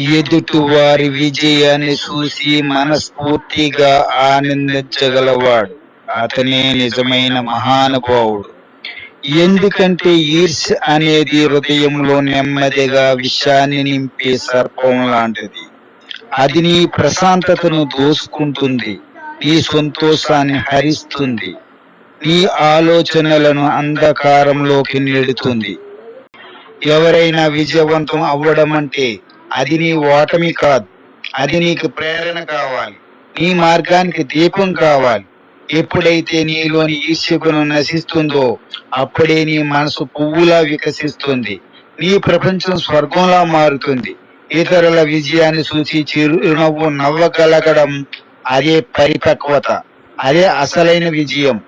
ఎదుటి వారి విజయాన్ని చూసి మనస్ఫూర్తిగా ఆనందించగలవాడు. అతనే నిజమైన మహానుభావుడు. ఎందుకంటే ఈర్ష అనేది హృదయంలో నెమ్మదిగా విషాన్ని నింపే సర్పం లాంటిది. అది నీ ప్రశాంతతను దోసుకుంటుంది నీ సంతోషాన్ని హరిస్తుంది నీ ఆలోచనలను అంధకారంలోకి నెడుతుంది. ఎవరైనా విజయవంతం అవ్వడం అంటే అది నీ ఓటమి కాదు. అది నీకు ప్రేరణ కావాలి. నీ మార్గానికి దీపం కావాలి. ఎప్పుడైతే నీలోని ఈర్ష్యకును నశిస్తుందో అప్పుడే నీ మనసు పువ్వులా వికసిస్తుంది. నీ ప్రపంచం స్వర్గంలా మారుతుంది. ఇతరుల విజయాన్ని చూసి చిరునవ్వు నవ్వగలగడం అదే పరిపక్వత. అదే అసలైన విజయం.